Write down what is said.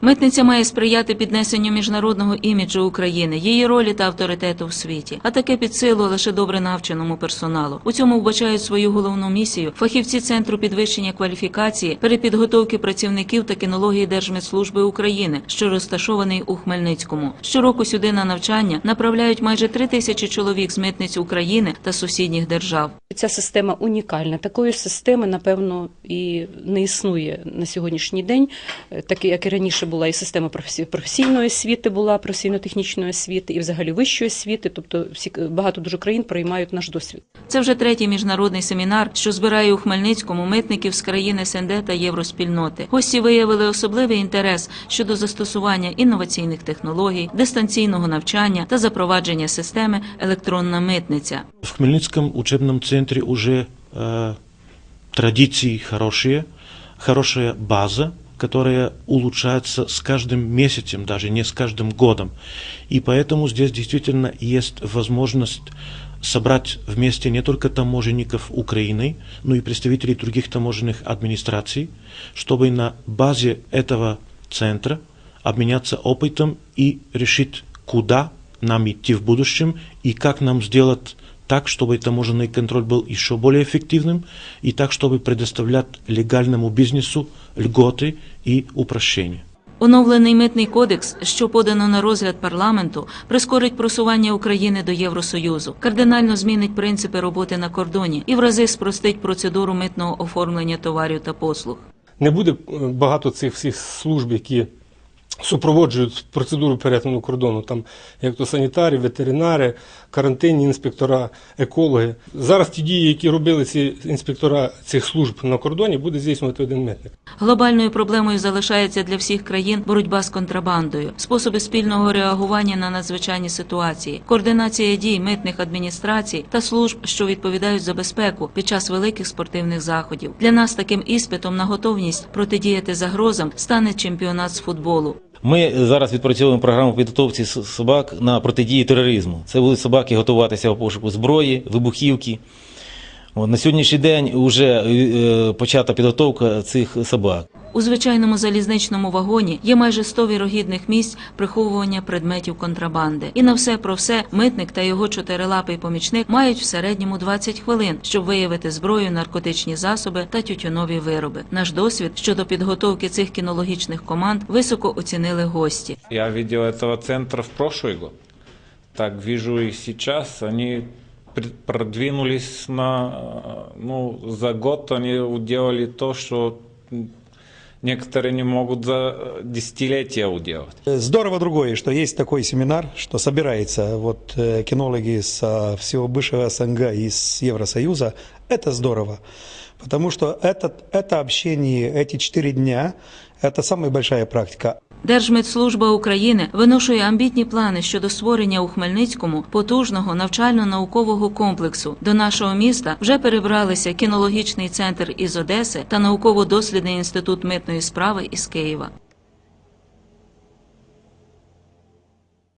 Митниця має сприяти піднесенню міжнародного іміджу України, її ролі та авторитету в світі. А таке під силу лише добре навченому персоналу. У цьому вбачають свою головну місію фахівці центру підвищення кваліфікації, перепідготовки працівників та кінології Держмитслужби України, що розташований у Хмельницькому. Щороку сюди на навчання направляють майже три тисячі чоловік з митниць України та сусідніх держав. Ця система унікальна. Такої системи, напевно, і не існує на сьогоднішній день, Е, так як і раніше була і система професійної освіти, була професійно-технічної освіти, і взагалі вищої освіти. Тобто всі багато дуже країн приймають наш досвід. Це вже третій міжнародний семінар, що збирає у Хмельницькому митників з країн СНД та євроспільноти. Гості виявили особливий інтерес щодо застосування інноваційних технологій, дистанційного навчання та запровадження системи електронна митниця. В Хмельницком учебном центре уже э, традиции хорошие, хорошая база, которая улучшается с каждым месяцем, даже не с каждым годом. И поэтому здесь действительно есть возможность собрать вместе не только таможенников Украины, но и представителей других таможенных администраций, чтобы на базе этого центра обменяться опытом и решить, куда нам идти в будущем и как нам сделать так, чтобы таможенный контроль был еще более эффективным и так, чтобы предоставлять легальному бизнесу льготы и упрощения. Оновлений митний кодекс, що подано на розгляд парламенту, прискорить просування України до Євросоюзу, кардинально змінить принципи роботи на кордоні і в рази спростить процедуру митного оформлення товарів та послуг. Не буде е, багато цих всіх служб, які супроводжують процедуру перетину кордону, там як то санітарі, ветеринари, карантинні інспектора, екологи. Зараз ті дії, які робили ці інспектора цих служб на кордоні, буде здійснювати один митник. Глобальною проблемою залишається для всіх країн боротьба з контрабандою, способи спільного реагування на надзвичайні ситуації, координація дій митних адміністрацій та служб, що відповідають за безпеку під час великих спортивних заходів. Для нас таким іспитом на готовність протидіяти загрозам стане чемпіонат з футболу. Ми зараз відпрацьовуємо програму підготовці собак на протидії тероризму. Це будуть собаки готуватися у пошуку зброї, вибухівки. На сьогоднішній день вже е, почата підготовка цих собак. У звичайному залізничному вагоні є майже 100 вірогідних місць приховування предметів контрабанди. І на все про все митник та його чотирилапий помічник мають в середньому 20 хвилин, щоб виявити зброю, наркотичні засоби та тютюнові вироби. Наш досвід щодо підготовки цих кінологічних команд високо оцінили гості. Я видел этого центра в прошлый год. Так вижу их сейчас. Они пред- продвинулись на, э, ну, за год они уделали то, что м, некоторые не могут за э, десятилетия уделать. Здорово другое, что есть такой семинар, что собирается вот э, кинологи с всего бывшего СНГ и с Евросоюза. Это здорово, потому что этот, это общение, эти четыре дня, это самая большая практика. Держмедслужба України виношує амбітні плани щодо створення у Хмельницькому потужного навчально-наукового комплексу. До нашого міста вже перебралися кінологічний центр із Одеси та науково-дослідний інститут митної справи із Києва.